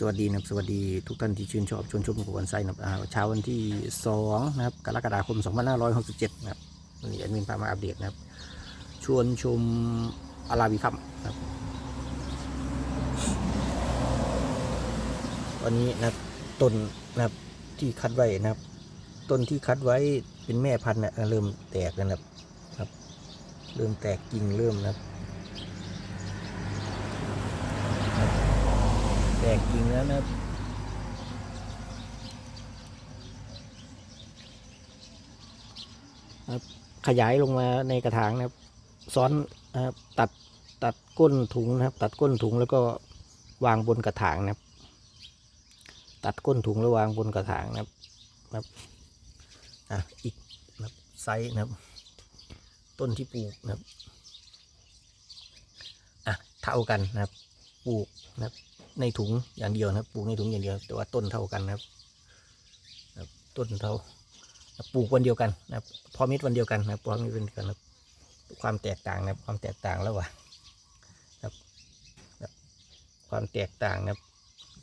สวัสดีนะครับสวัสดีทุกท่านที่ชื่นชอบชวนชมกวนไซนะครับเช้าวันที่2นะครับกรกฎาคม 2567นะครับวันนี้แอดมินพามาอัปเดตนะครับ ชวนชมอาราบิคัมนะครับวันนี้นะต้นนะครับที่คัดไว้นะครับ ต้นที่คัดไว้เป็นแม่พันธุ์นะเริ่มแตกแล้วนะครับครับ เริ่มแตกกิ่งเริ่มนะครับ แตกกิ่ง แล้วนะครับครับขยายลงมาในกระถางนะครับ ซ้อนนะครับตัดตัดก้นถุงนะครับ ตัดก้นถุงแล้วก็วางบนกระถางนะครับ ตัดก้นถุงแล้ววางบนกระถางนะครับนะครับอะอีกนะครับไซส์นะครับ ต้นที่ปลูกนะครับอะเท่ากันนะครับ ปลูกนะครับ ในถุงอย่างเดียวนะครับ ปลูกในถุงอย่างเดียว แต่ว่าต้นเท่ากันนะครับ ต้นเท่าปลูกวันเดียวกันนะครับ พอม็ดวันเดียวกันนะครับพอม็ดวันเดียวกันนะครับความแตกต่างนะครับความแตกต่างแล้วว่ะนะครับนะครับความแตกต่างนะครับ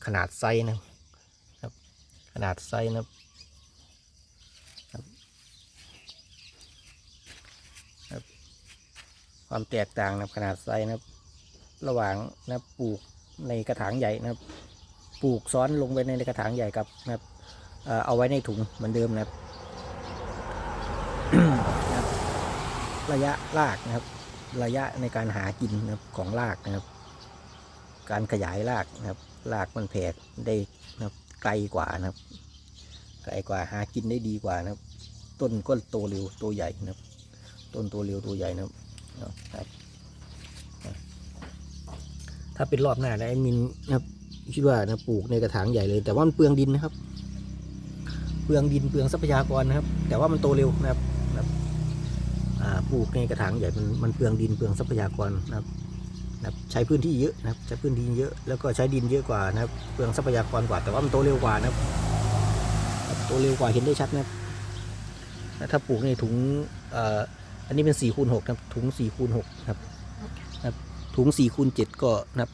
ขนาดไซส์นะครับ ขนาดไซส์นะครับครับครับความแตกต่างนะครับขนาดไซส์นะครับ ระหว่างนะปลูกในกระถางใหญ่นะครับ ปลูกซ้อนลงไปในกระถางใหญ่กับนะครับเอาไว้ในถุงเหมือนเดิมนะครับนะครับ ระยะรากนะครับ ระยะในการหากินนะครับของรากนะครับ การขยายรากนะครับรากมันแผ่ได้นะครับไกลกว่านะครับไกลกว่าหากินได้ดีกว่านะครับ ต้นก็โตเร็วโตใหญ่นะครับ ต้นโตเร็วโตใหญ่นะครับ ถ้าเป็นรอบหน้านะไอ้มินนะครับคิดว่านะปลูกในกระถางใหญ่เลย แต่ว่ามันเปลืองดินนะครับ เปลืองดินเปลืองทรัพยากรนะครับ แต่ว่ามันโตเร็วนะครับนะครับอ่าปลูกในกระถางใหญ่มันมันเปลืองดินเปลืองทรัพยากรนะครับนะครับใช้พื้นที่เยอะนะครับ ใช้พื้นที่เยอะแล้วก็ใช้ดินเยอะกว่านะครับ เปลืองทรัพยากรกว่า แต่ว่ามันโตเร็วกว่านะครับครับโตเร็วกว่าเห็นได้ชัดนะครับแล้วถ้าปลูกในถุงเอ่ออันนี้เป็น4คูณ6นะครับถุง4คูณ6ครับ ถุง4คูณ7ก็นะครับ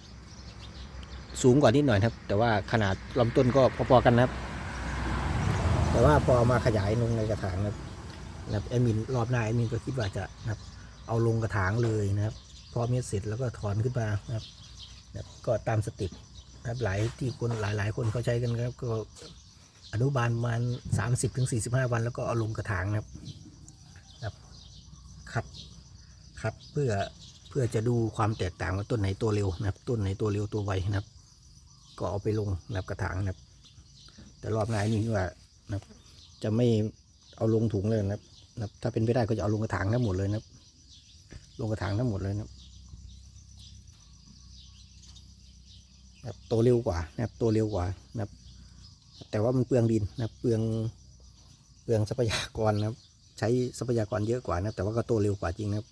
สูงกว่านิดหน่อยนะครับ แต่ว่าขนาดลำต้นก็พอๆกันนะครับ แต่ว่าพอามาขยายลงในกระถางนะครับนะครับแอดมินรอบหน้าแอดมินก็คิดว่าจะนะครับ เอาลงกระถางเลยนะครับ พอเม็ดเสร็จแล้วก็ถอนขึ้นมานะครับนะก็ตามสเติปนะครับหลายที่คนหลาย ๆ คนเขาใช้กันครับ ก็อนุบาลประมาณ30ถึง45 วันแล้วก็เอาลงกระถางนะครับนะครับคัดคัดเพื่อ เพื่อจะดูความแตกต่างว่าต้นไหนตัวเร็วนะครับ ต้นไหนตัวเร็วตัวไวนะครับ ก็เอาไปลงนะครับกระถางนะครับ แต่รอบหน้านี่ว่านะครับ จะไม่เอาลงถุงเลยนะครับนะถ้าเป็นไปได้ก็จะเอาลงกระถางทั้งหมดเลยนะครับ ลงกระถางทั้งหมดเลยนะครับนะครับโตเร็วกว่านะครับโตเร็วกว่านะครับ แต่ว่ามันเปลืองดินนะครับเปลืองเปลืองทรัพยากรนะครับ ใช้ทรัพยากรเยอะกว่านะครับแต่ว่าก็โตเร็วกว่าจริงนะครับ